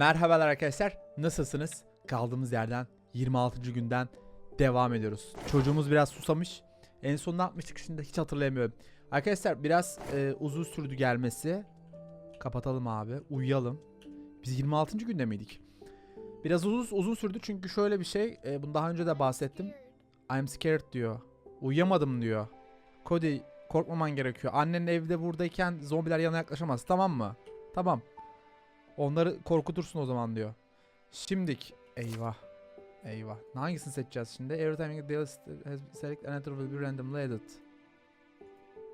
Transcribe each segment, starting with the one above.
Merhabalar arkadaşlar. Nasılsınız? Kaldığımız yerden 26. günden devam ediyoruz. Çocuğumuz biraz susamış. En son ne yapmıştık şimdi hiç hatırlayamıyorum. Arkadaşlar biraz e, uzun sürdü gelmesi. Kapatalım abi. Uyuyalım. Biz 26. günde miydik? Biraz uzun uzun sürdü çünkü şöyle bir şey. E, bunu daha önce de bahsettim. I'm scared diyor. Uyuyamadım diyor. Cody korkmaman gerekiyor. Annen evde buradayken zombiler yanına yaklaşamaz. Tamam mı? Tamam. Onları korkutursun o zaman diyor. Şimdik. Eyvah. Eyvah. Hangisini seçeceğiz şimdi? Every time you deal has select another will be randomly added.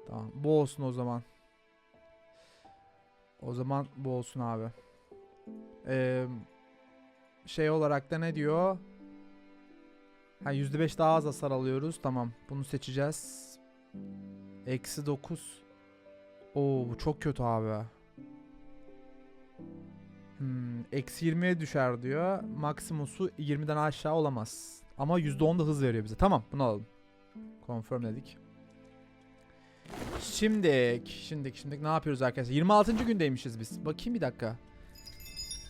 Tamam. Bu olsun o zaman. O zaman bu olsun abi. Ee, şey olarak da ne diyor? Ha %5 daha az hasar alıyoruz. Tamam. Bunu seçeceğiz. Eksi 9. Oo bu çok kötü abi. Hmm, eksi 20'ye düşer diyor. Maksimusu 20'den aşağı olamaz. Ama %10 da hız veriyor bize. Tamam bunu alalım. Confirm dedik. Şimdik, şimdik, şimdik ne yapıyoruz arkadaşlar? 26. gündeymişiz biz. Bakayım bir dakika.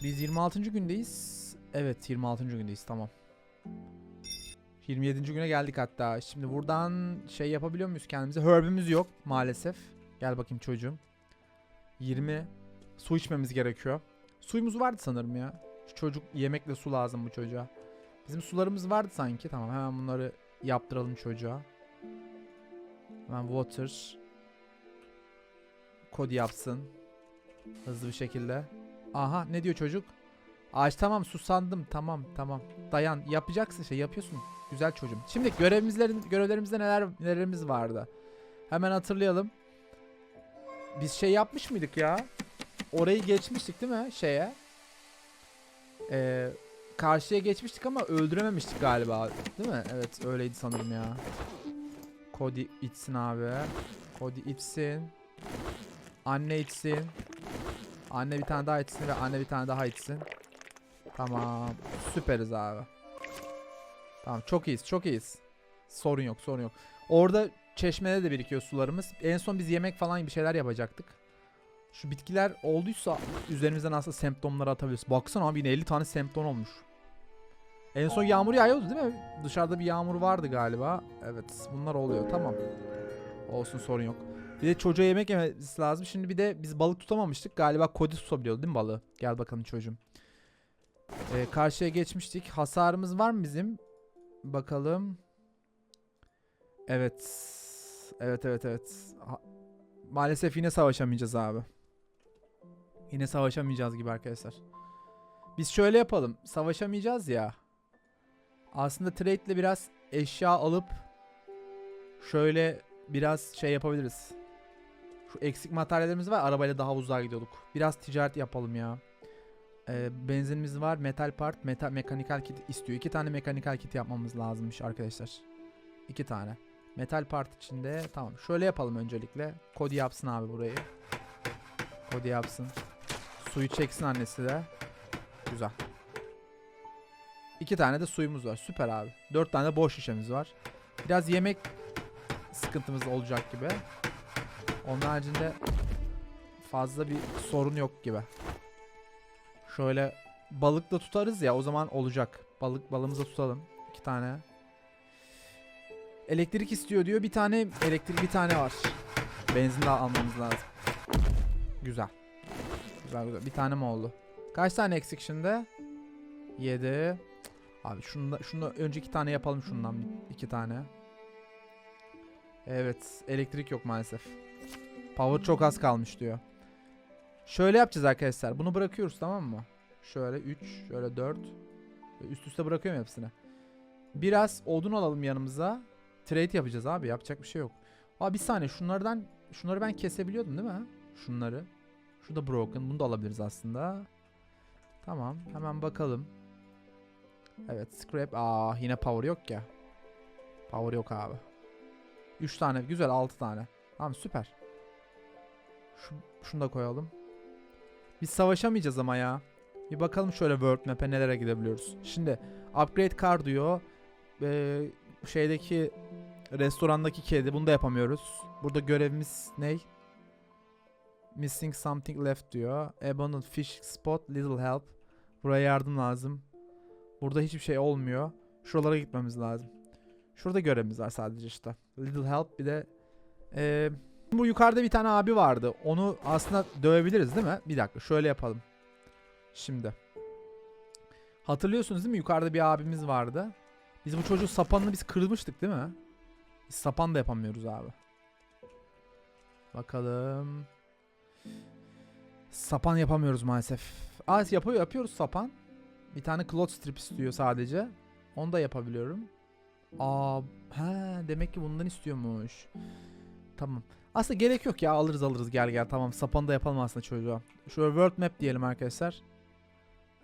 Biz 26. gündeyiz. Evet 26. gündeyiz tamam. 27. güne geldik hatta. Şimdi buradan şey yapabiliyor muyuz kendimize? Herb'imiz yok maalesef. Gel bakayım çocuğum. 20. Su içmemiz gerekiyor. Suyumuz vardı sanırım ya. Şu çocuk yemekle su lazım bu çocuğa. Bizim sularımız vardı sanki. Tamam hemen bunları yaptıralım çocuğa. Hemen water. Kod yapsın. Hızlı bir şekilde. Aha ne diyor çocuk? Ağaç tamam susandım tamam tamam. Dayan yapacaksın şey yapıyorsun. Güzel çocuğum. Şimdi görevimizlerin görevlerimizde neler nelerimiz vardı? Hemen hatırlayalım. Biz şey yapmış mıydık ya? Orayı geçmiştik değil mi şeye? Ee, karşıya geçmiştik ama öldürememiştik galiba. Değil mi? Evet öyleydi sanırım ya. Cody içsin abi. Cody içsin. Anne içsin. Anne bir tane daha içsin ve anne bir tane daha içsin. Tamam. Süperiz abi. Tamam çok iyiyiz çok iyiyiz. Sorun yok sorun yok. Orada çeşmede de birikiyor sularımız. En son biz yemek falan bir şeyler yapacaktık. Şu bitkiler olduysa üzerimizden aslında semptomları atabiliriz. Baksana abi yine 50 tane semptom olmuş. En son yağmur yağıyordu değil mi? Dışarıda bir yağmur vardı galiba. Evet bunlar oluyor tamam. Olsun sorun yok. Bir de çocuğa yemek yemesi lazım. Şimdi bir de biz balık tutamamıştık. Galiba Cody tutabiliyordu değil mi balığı? Gel bakalım çocuğum. Ee, karşıya geçmiştik. Hasarımız var mı bizim? Bakalım. Evet. Evet evet evet. Ha- Maalesef yine savaşamayacağız abi. Yine savaşamayacağız gibi arkadaşlar. Biz şöyle yapalım. Savaşamayacağız ya. Aslında trade ile biraz eşya alıp şöyle biraz şey yapabiliriz. Şu eksik materyallerimiz var. Arabayla daha uzağa gidiyorduk. Biraz ticaret yapalım ya. Ee, benzinimiz var. Metal part, metal mekanikal kit istiyor. İki tane mekanikal kit yapmamız lazımmış arkadaşlar. İki tane. Metal part içinde. Tamam. Şöyle yapalım öncelikle. Cody yapsın abi burayı. Cody yapsın. Suyu çeksin annesi de. Güzel. İki tane de suyumuz var. Süper abi. Dört tane de boş şişemiz var. Biraz yemek sıkıntımız olacak gibi. Onun haricinde fazla bir sorun yok gibi. Şöyle balık da tutarız ya o zaman olacak. Balık balığımızı tutalım. İki tane. Elektrik istiyor diyor. Bir tane elektrik bir tane var. Benzin de almamız lazım. Güzel. Güzel güzel. Bir tane mi oldu? Kaç tane eksik şimdi? 7. Abi şunu da, şunu da önce iki tane yapalım şundan. iki tane. Evet. Elektrik yok maalesef. Power çok az kalmış diyor. Şöyle yapacağız arkadaşlar. Bunu bırakıyoruz tamam mı? Şöyle 3, şöyle 4. Üst üste bırakıyorum hepsini. Biraz odun alalım yanımıza. Trade yapacağız abi. Yapacak bir şey yok. Abi bir saniye şunlardan şunları ben kesebiliyordum değil mi? Şunları. Şu da broken. Bunu da alabiliriz aslında. Tamam. Hemen bakalım. Evet scrap. Aa yine power yok ya. Power yok abi. 3 tane. Güzel 6 tane. Tamam süper. Şu, şunu da koyalım. Biz savaşamayacağız ama ya. Bir bakalım şöyle world map'e nelere gidebiliyoruz. Şimdi upgrade car diyor. Ee, şeydeki restorandaki kedi bunu da yapamıyoruz. Burada görevimiz ne? Missing something left diyor. Abandoned fish spot little help. Buraya yardım lazım. Burada hiçbir şey olmuyor. Şuralara gitmemiz lazım. Şurada görevimiz var sadece işte. Little help bir de eee, bu yukarıda bir tane abi vardı. Onu aslında dövebiliriz değil mi? Bir dakika şöyle yapalım. Şimdi. Hatırlıyorsunuz değil mi? Yukarıda bir abimiz vardı. Biz bu çocuğun sapanını biz kırmıştık değil mi? Biz sapan da yapamıyoruz abi. Bakalım. Sapan yapamıyoruz maalesef. Aa yapıyor yapıyoruz sapan. Bir tane cloth strip istiyor sadece. Onu da yapabiliyorum. Aa, he demek ki bundan istiyormuş. Tamam. Aslında gerek yok ya alırız alırız gel gel tamam sapanı da yapalım aslında çocuğa. Şöyle world map diyelim arkadaşlar.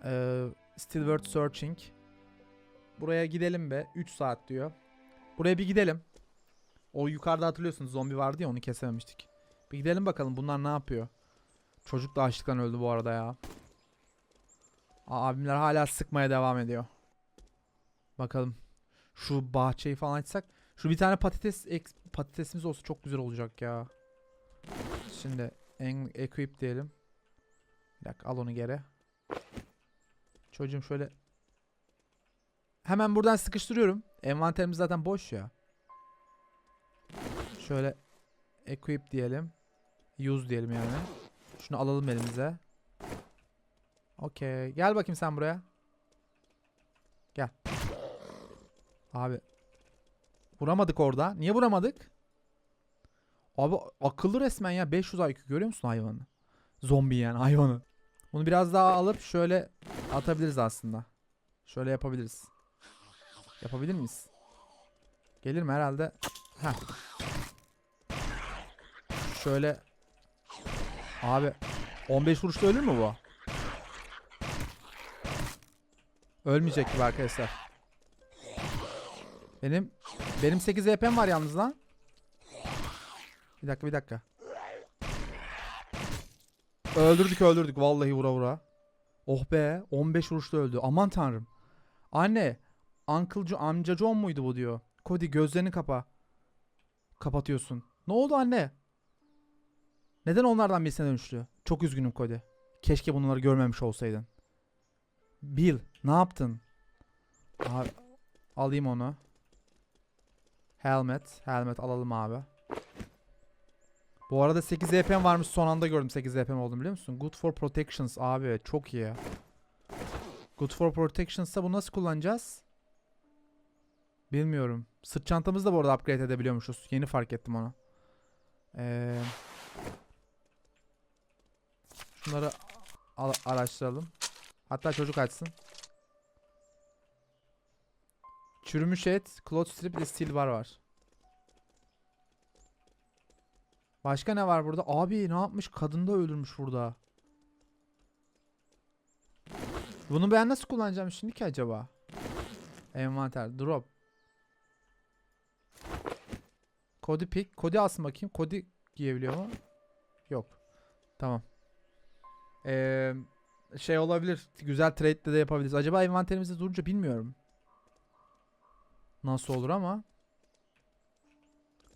Ee, still world searching. Buraya gidelim be 3 saat diyor. Buraya bir gidelim. O yukarıda hatırlıyorsunuz zombi vardı ya onu kesememiştik. Bir gidelim bakalım bunlar ne yapıyor. Çocuk da açlıktan öldü bu arada ya. Aa, abimler hala sıkmaya devam ediyor. Bakalım. Şu bahçeyi falan açsak. Şu bir tane patates patatesimiz olsa çok güzel olacak ya. Şimdi en equip diyelim. Bir dakika al onu geri. Çocuğum şöyle. Hemen buradan sıkıştırıyorum. Envanterimiz zaten boş ya. Şöyle equip diyelim. Use diyelim yani. Şunu alalım elimize. Okey. Gel bakayım sen buraya. Gel. Abi. Vuramadık orada. Niye vuramadık? Abi akıllı resmen ya. 500 IQ görüyor musun hayvanı? Zombi yani hayvanı. Bunu biraz daha alıp şöyle atabiliriz aslında. Şöyle yapabiliriz. Yapabilir miyiz? Gelir mi herhalde? Heh. Şöyle. Abi 15 vuruşta ölür mü bu? Ölmeyecek gibi arkadaşlar. Benim benim 8 HP'm var yalnız lan. Bir dakika bir dakika. Öldürdük öldürdük vallahi vura vura. Oh be 15 vuruşta öldü. Aman tanrım. Anne. Uncle amca John muydu bu diyor. Cody gözlerini kapa. Kapatıyorsun. Ne oldu anne? Neden onlardan birisine dönüştü? Çok üzgünüm Cody. Keşke bunları görmemiş olsaydın. Bill ne yaptın? Abi, alayım onu. Helmet. Helmet alalım abi. Bu arada 8 HP'm varmış son anda gördüm 8 HP'm oldum biliyor musun? Good for protections abi çok iyi. Good for protections'ta bu nasıl kullanacağız? Bilmiyorum. Sırt çantamızı da bu arada upgrade edebiliyormuşuz. Yeni fark ettim onu. Ee, şunları al- araştıralım. Hatta çocuk açsın. Çürümüş et, cloth strip ve steel bar var. Başka ne var burada? Abi ne yapmış? Kadın da öldürmüş burada. Bunu ben nasıl kullanacağım şimdi ki acaba? Envanter, drop. Kodi pick. Kodi alsın bakayım. Kodi giyebiliyor mu? Yok. Tamam. Ee, şey olabilir. Güzel trade de yapabiliriz. Acaba envanterimizde durunca bilmiyorum. Nasıl olur ama.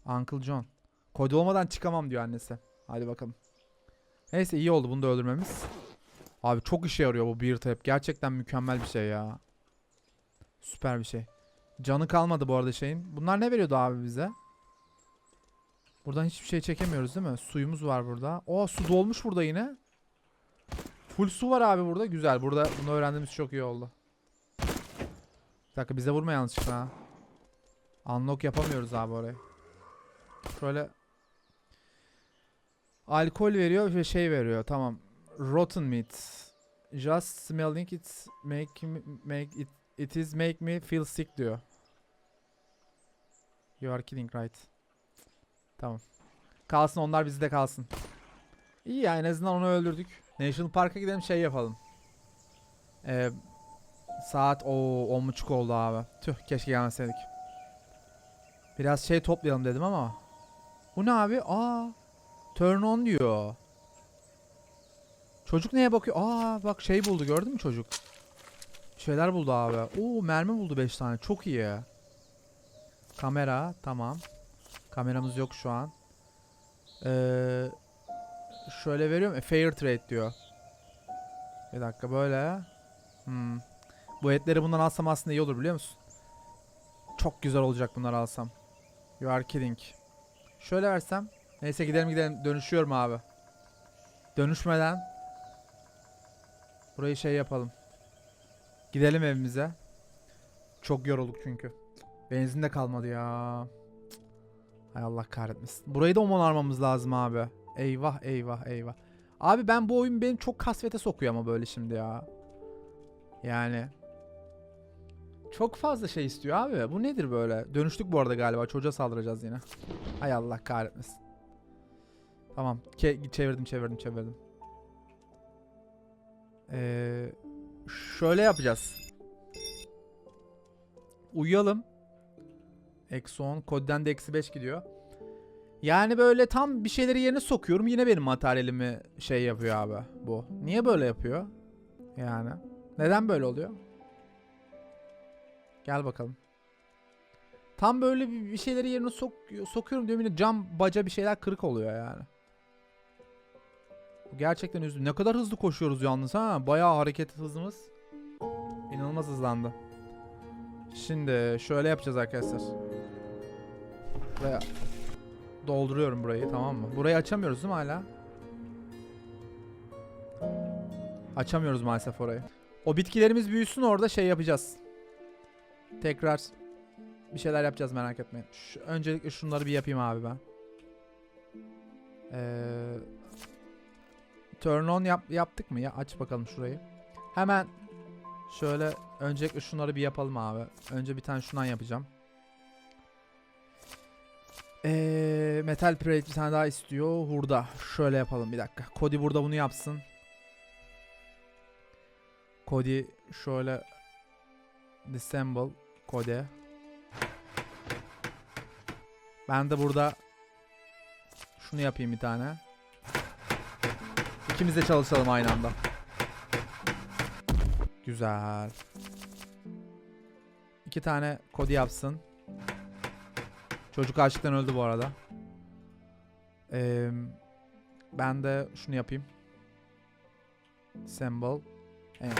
Uncle John. Kodi olmadan çıkamam diyor annesi. Hadi bakalım. Neyse iyi oldu bunu da öldürmemiz. Abi çok işe yarıyor bu beer tape. Gerçekten mükemmel bir şey ya. Süper bir şey. Canı kalmadı bu arada şeyin. Bunlar ne veriyordu abi bize? Buradan hiçbir şey çekemiyoruz değil mi? Suyumuz var burada. O su dolmuş burada yine. Full su var abi burada. Güzel. Burada bunu öğrendiğimiz çok iyi oldu. Bir dakika bize vurma yanlışlıkla ha. Unlock yapamıyoruz abi orayı. Şöyle alkol veriyor ve şey veriyor. Tamam. Rotten meat. Just smelling it make me, make it it is make me feel sick diyor. You are kidding right. Tamam. Kalsın onlar bizde kalsın. İyi ya en azından onu öldürdük. National Park'a gidelim şey yapalım. Ee, saat o 10.30 oldu abi. Tüh keşke gelmeseydik. Biraz şey toplayalım dedim ama. Bu ne abi? Aa. Turn on diyor. Çocuk neye bakıyor? Aa bak şey buldu gördün mü çocuk? Şeyler buldu abi. Oo mermi buldu 5 tane. Çok iyi. Kamera tamam. Kameramız yok şu an. Ee, şöyle veriyorum. E, fair trade diyor. Bir dakika böyle. Hmm. Bu etleri bundan alsam aslında iyi olur biliyor musun? Çok güzel olacak bunları alsam. You are kidding. Şöyle versem. Neyse gidelim gidelim. Dönüşüyorum abi. Dönüşmeden. Burayı şey yapalım. Gidelim evimize. Çok yorulduk çünkü. Benzin de kalmadı ya. Hay Allah kahretmesin. Burayı da onarmamız lazım abi. Eyvah eyvah eyvah. Abi ben bu oyun beni çok kasvete sokuyor ama böyle şimdi ya. Yani. Çok fazla şey istiyor abi. Bu nedir böyle? Dönüştük bu arada galiba. Çocuğa saldıracağız yine. Hay Allah kahretmesin. Tamam. Ke- çevirdim çevirdim çevirdim. Ee, şöyle yapacağız. Uyuyalım. Eksi 10. Kodden de eksi 5 gidiyor. Yani böyle tam bir şeyleri yerine sokuyorum. Yine benim materyalimi şey yapıyor abi bu. Niye böyle yapıyor? Yani. Neden böyle oluyor? Gel bakalım. Tam böyle bir şeyleri yerine sok sokuyorum diyorum yine cam baca bir şeyler kırık oluyor yani. Gerçekten üzücü. Ne kadar hızlı koşuyoruz yalnız ha. Bayağı hareket hızımız. İnanılmaz hızlandı. Şimdi şöyle yapacağız arkadaşlar. Buraya dolduruyorum burayı tamam mı? Burayı açamıyoruz değil mi hala? Açamıyoruz maalesef orayı. O bitkilerimiz büyüsün orada şey yapacağız. Tekrar bir şeyler yapacağız merak etmeyin. Şu, öncelikle şunları bir yapayım abi ben. Ee, turn on yap, yaptık mı? Ya aç bakalım şurayı. Hemen şöyle öncelikle şunları bir yapalım abi. Önce bir tane şundan yapacağım. Ee, metal plate bir tane daha istiyor. Hurda. Şöyle yapalım bir dakika. Cody burada bunu yapsın. Cody şöyle disassemble Cody. Ben de burada şunu yapayım bir tane. İkimiz de çalışalım aynı anda. Güzel. İki tane Cody yapsın. Çocuk açlıktan öldü bu arada. Ee, ben de şunu yapayım. Symbol. Yemek.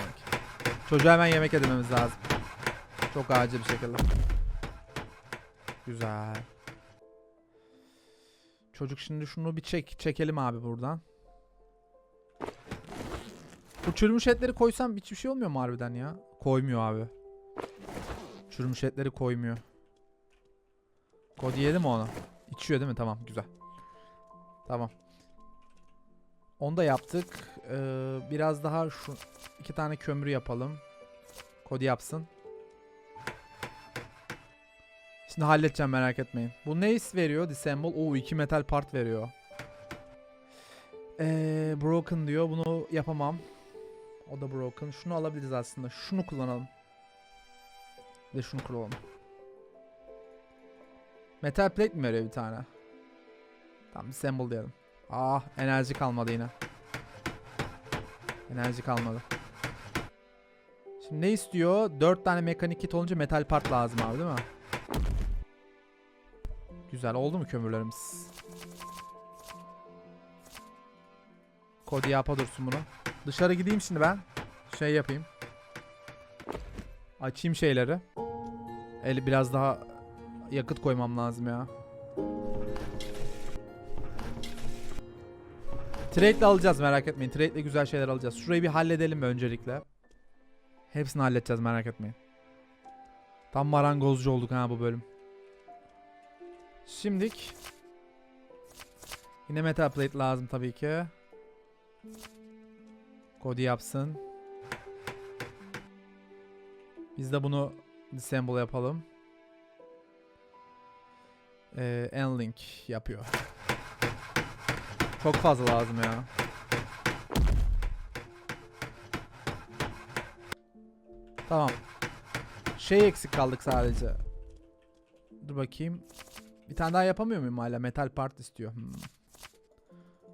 Çocuğa hemen yemek edememiz lazım. Çok acil bir şekilde. Güzel. Çocuk şimdi şunu bir çek çekelim abi buradan. Bu çürümüş etleri koysam hiçbir şey olmuyor mu harbiden ya? Koymuyor abi. Çürümüş etleri koymuyor. Kod yedi mi onu? İçiyor değil mi? Tamam güzel. Tamam. Onu da yaptık. Ee, biraz daha şu iki tane kömür yapalım. Kodi yapsın. Şimdi halledeceğim merak etmeyin. Bu ne is veriyor? Disassemble. Oo iki metal part veriyor. Ee, broken diyor. Bunu yapamam. O da broken. Şunu alabiliriz aslında. Şunu kullanalım. De şunu kullanalım. Metal plate mi veriyor bir tane? Tamam disassemble diyelim. Ah enerji kalmadı yine. Enerji kalmadı. Şimdi ne istiyor? 4 tane mekanik kit olunca metal part lazım abi değil mi? Güzel oldu mu kömürlerimiz? Kodi yapa dursun bunu. Dışarı gideyim şimdi ben. Şey yapayım. Açayım şeyleri. El biraz daha yakıt koymam lazım ya. Trade'le alacağız merak etmeyin. Trade'le güzel şeyler alacağız. Şurayı bir halledelim öncelikle. Hepsini halledeceğiz merak etmeyin. Tam marangozcu olduk ha bu bölüm. Şimdik. Yine metal plate lazım tabii ki. Cody yapsın. Biz de bunu disassemble yapalım. Ee, Enlink yapıyor. Çok fazla lazım ya. Tamam. Şey eksik kaldık sadece. Dur bakayım. Bir tane daha yapamıyor muyum hala? Metal part istiyor. Hmm.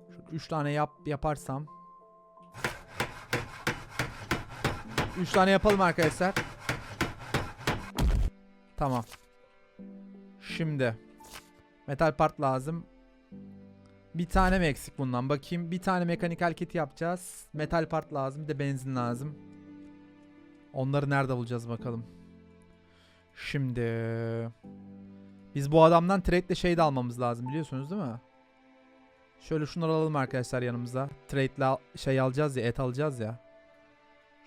Şöyle üç tane yap yaparsam. Üç tane yapalım arkadaşlar. Tamam. Şimdi. Metal part lazım. Bir tane mi eksik bundan? Bakayım. Bir tane mekanikal kit yapacağız. Metal part lazım. Bir de benzin lazım. Onları nerede bulacağız bakalım. Şimdi biz bu adamdan trade'le şey de almamız lazım biliyorsunuz değil mi? Şöyle şunları alalım arkadaşlar yanımıza. Trade'le şey alacağız ya, et alacağız ya.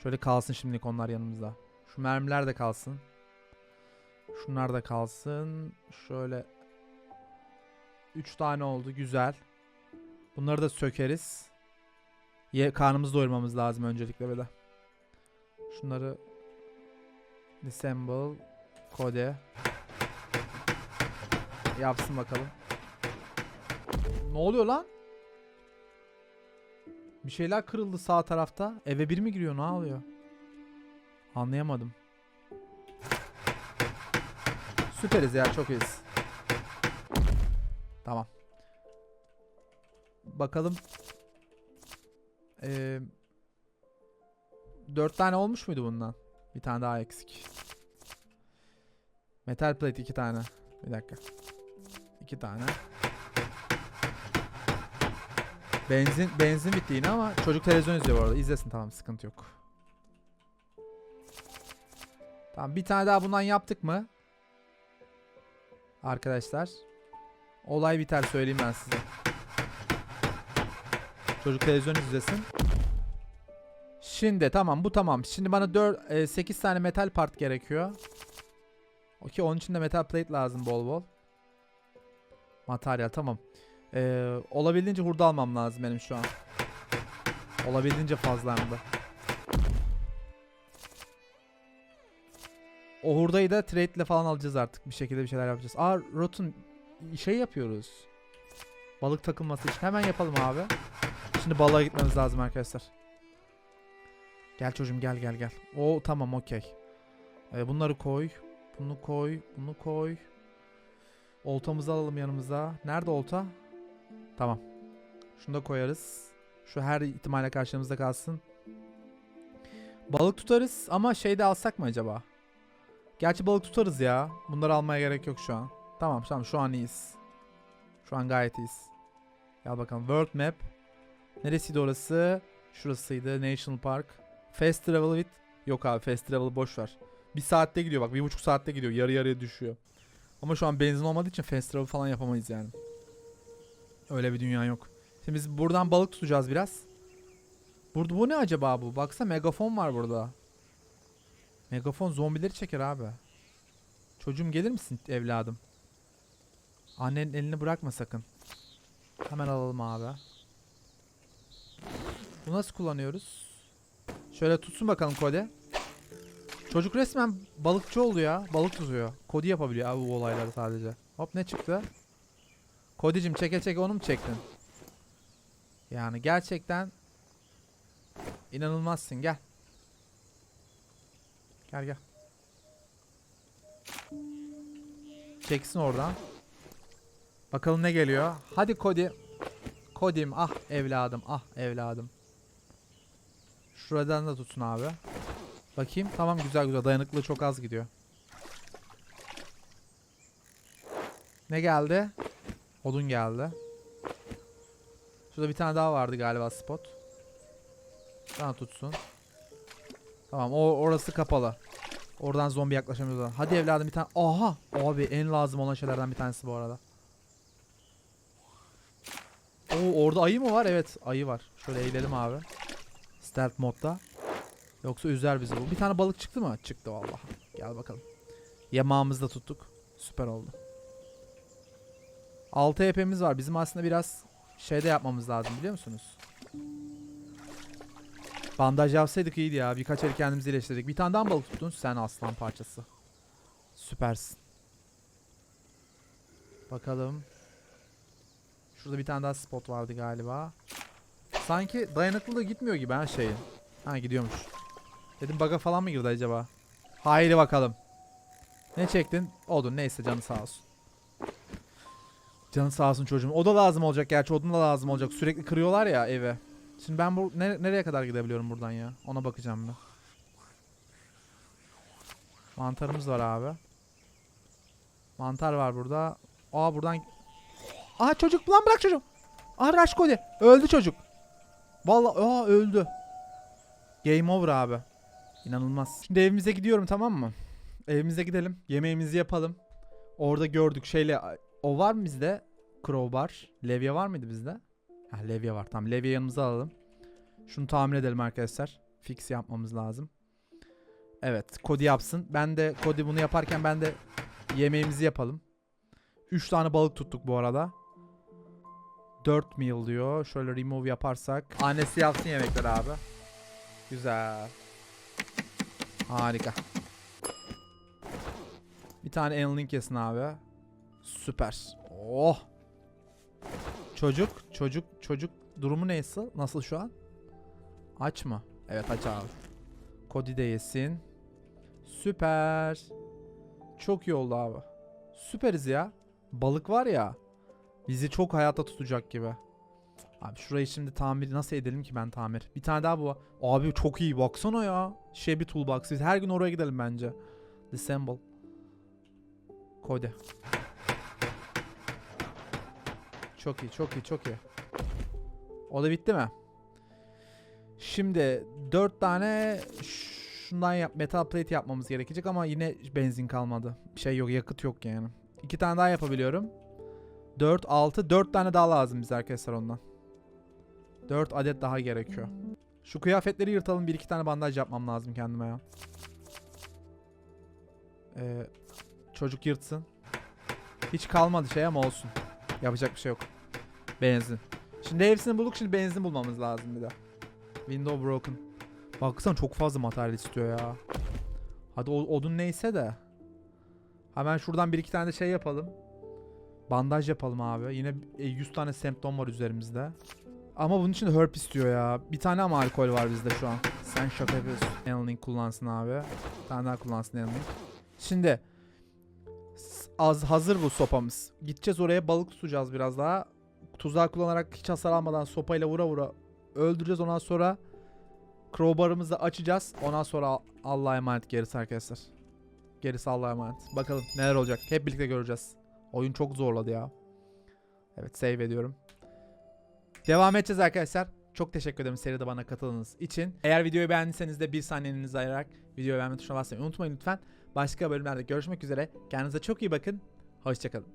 Şöyle kalsın şimdilik onlar yanımızda. Şu mermiler de kalsın. Şunlar da kalsın. Şöyle 3 tane oldu. Güzel. Bunları da sökeriz. Ye karnımızı doyurmamız lazım öncelikle böyle. Şunları disassemble kode yapsın bakalım. Ne oluyor lan? Bir şeyler kırıldı sağ tarafta. Eve bir mi giriyor? Ne oluyor? Anlayamadım. Süperiz ya çok iyiyiz. Tamam. Bakalım. Ee, dört tane olmuş muydu bundan? Bir tane daha eksik. Metal plate iki tane. Bir dakika. İki tane. Benzin benzin bitti yine ama çocuk televizyon izliyor bu arada. İzlesin tamam sıkıntı yok. Tamam bir tane daha bundan yaptık mı? Arkadaşlar. Olay biter söyleyeyim ben size. Çocuk televizyon izlesin. Şimdi tamam bu tamam. Şimdi bana 4 8 tane metal part gerekiyor. Okey onun için de metal plate lazım bol bol. Materyal tamam. Ee, olabildiğince hurda almam lazım benim şu an. Olabildiğince fazla hem. O hurdayı da trade ile falan alacağız artık. Bir şekilde bir şeyler yapacağız. Aa Rotun şey yapıyoruz. Balık takılması için. Hemen yapalım abi. Şimdi balığa gitmemiz lazım arkadaşlar. Gel çocuğum gel gel gel. O tamam okey. Ee, bunları koy. Bunu koy. Bunu koy. Oltamızı alalım yanımıza. Nerede olta? Tamam. Şunu da koyarız. Şu her ihtimale karşımızda kalsın. Balık tutarız ama şey de alsak mı acaba? Gerçi balık tutarız ya. Bunları almaya gerek yok şu an. Tamam tamam şu an iyiyiz. Şu an gayet iyiyiz. Gel bakalım. World Map. Neresiydi orası? Şurasıydı. National Park. Fast Travel with. Yok abi Fast Travel'ı boş ver. Bir saatte gidiyor bak. Bir buçuk saatte gidiyor. Yarı yarıya düşüyor. Ama şu an benzin olmadığı için Fast Travel falan yapamayız yani. Öyle bir dünya yok. Şimdi biz buradan balık tutacağız biraz. Burada bu ne acaba bu? Baksa megafon var burada. Megafon zombileri çeker abi. Çocuğum gelir misin evladım? Annenin elini bırakma sakın. Hemen alalım abi. Bu nasıl kullanıyoruz? Şöyle tutsun bakalım Kode. Çocuk resmen balıkçı oldu ya. Balık tutuyor. Kodi yapabiliyor abi bu olayları sadece. Hop ne çıktı? Kodicim çeke çeke onu mu çektin? Yani gerçekten inanılmazsın gel. Gel gel. Çeksin oradan. Bakalım ne geliyor. Hadi Kodi. Kodim ah evladım ah evladım. Şuradan da tutsun abi. Bakayım tamam güzel güzel dayanıklılığı çok az gidiyor. Ne geldi? Odun geldi. Şurada bir tane daha vardı galiba spot. Sana tutsun. Tamam o orası kapalı. Oradan zombi yaklaşamıyor. Hadi evladım bir tane. Aha! Abi en lazım olan şeylerden bir tanesi bu arada. Oo orada ayı mı var? Evet ayı var. Şöyle eğilelim abi. Stealth modda. Yoksa üzer bizi bu. Bir tane balık çıktı mı? Çıktı vallahi. Gel bakalım. Yamağımızı da tuttuk. Süper oldu. 6 EP'miz var. Bizim aslında biraz şeyde yapmamız lazım biliyor musunuz? Bandaj yapsaydık iyiydi ya. Birkaç el kendimizi iyileştirdik. Bir tane daha balık tuttun? Sen aslan parçası. Süpersin. Bakalım. Şurada bir tane daha spot vardı galiba. Sanki dayanıklılığı gitmiyor gibi her şeyin. Ha gidiyormuş. Dedim baga falan mı girdi acaba? Haydi bakalım. Ne çektin? Odun neyse canı sağ olsun. Canı sağ olsun çocuğum. O da lazım olacak gerçi odun da lazım olacak. Sürekli kırıyorlar ya eve. Şimdi ben bu nere- nereye kadar gidebiliyorum buradan ya? Ona bakacağım ben. Mantarımız var abi. Mantar var burada. Aa buradan Aha çocuk lan bırak çocuğum. Aha Rush Cody. Öldü çocuk. Vallahi aa öldü. Game over abi. İnanılmaz. Şimdi evimize gidiyorum tamam mı? Evimize gidelim. Yemeğimizi yapalım. Orada gördük şeyle o var mı bizde? Crowbar. Levye var mıydı bizde? Ha levye var. Tamam levye yanımıza alalım. Şunu tamir edelim arkadaşlar. Fix yapmamız lazım. Evet Cody yapsın. Ben de Cody bunu yaparken ben de yemeğimizi yapalım. 3 tane balık tuttuk bu arada. 4 meal diyor. Şöyle remove yaparsak. Annesi yapsın yemekler abi. Güzel. Harika. Bir tane Enlink yesin abi. Süper. Oh. Çocuk, çocuk, çocuk durumu nasıl? Nasıl şu an? Aç mı? Evet aç abi. Cody de yesin. Süper. Çok iyi oldu abi. Süperiz ya. Balık var ya. Bizi çok hayata tutacak gibi. Abi şurayı şimdi tamir nasıl edelim ki ben tamir? Bir tane daha bu. Abi çok iyi baksana ya. Şey bir toolbox. Biz her gün oraya gidelim bence. Disassemble. Cody. Çok iyi, çok iyi, çok iyi. O da bitti mi? Şimdi 4 tane şundan yap metal plate yapmamız gerekecek ama yine benzin kalmadı. Şey yok, yakıt yok yani. 2 tane daha yapabiliyorum. 4 6 4 tane daha lazım bize arkadaşlar ondan. 4 adet daha gerekiyor. Şu kıyafetleri yırtalım. Bir iki tane bandaj yapmam lazım kendime ya. Ee, çocuk yırtsın. Hiç kalmadı şey ama olsun. Yapacak bir şey yok. Benzin. Şimdi hepsini bulduk. Şimdi benzin bulmamız lazım bir de. Window broken. Baksana çok fazla materyal istiyor ya. Hadi odun neyse de. Hemen şuradan bir iki tane de şey yapalım. Bandaj yapalım abi. Yine e, 100 tane semptom var üzerimizde. Ama bunun için herb istiyor ya. Bir tane ama alkol var bizde şu an. Sen şaka yapıyorsun. Enlink kullansın abi. Bir tane daha kullansın Enlink. Şimdi az hazır bu sopamız. Gideceğiz oraya balık tutacağız biraz daha. Tuzağı kullanarak hiç hasar almadan sopayla vura vura öldüreceğiz. Ondan sonra crowbar'ımızı açacağız. Ondan sonra Allah'a emanet gerisi arkadaşlar. Gerisi Allah'a emanet. Bakalım neler olacak. Hep birlikte göreceğiz. Oyun çok zorladı ya. Evet save ediyorum. Devam edeceğiz arkadaşlar. Çok teşekkür ederim seride bana katıldığınız için. Eğer videoyu beğendiyseniz de bir saniyenizi ayırarak videoyu beğenme tuşuna basmayı unutmayın lütfen. Başka bölümlerde görüşmek üzere. Kendinize çok iyi bakın. Hoşçakalın.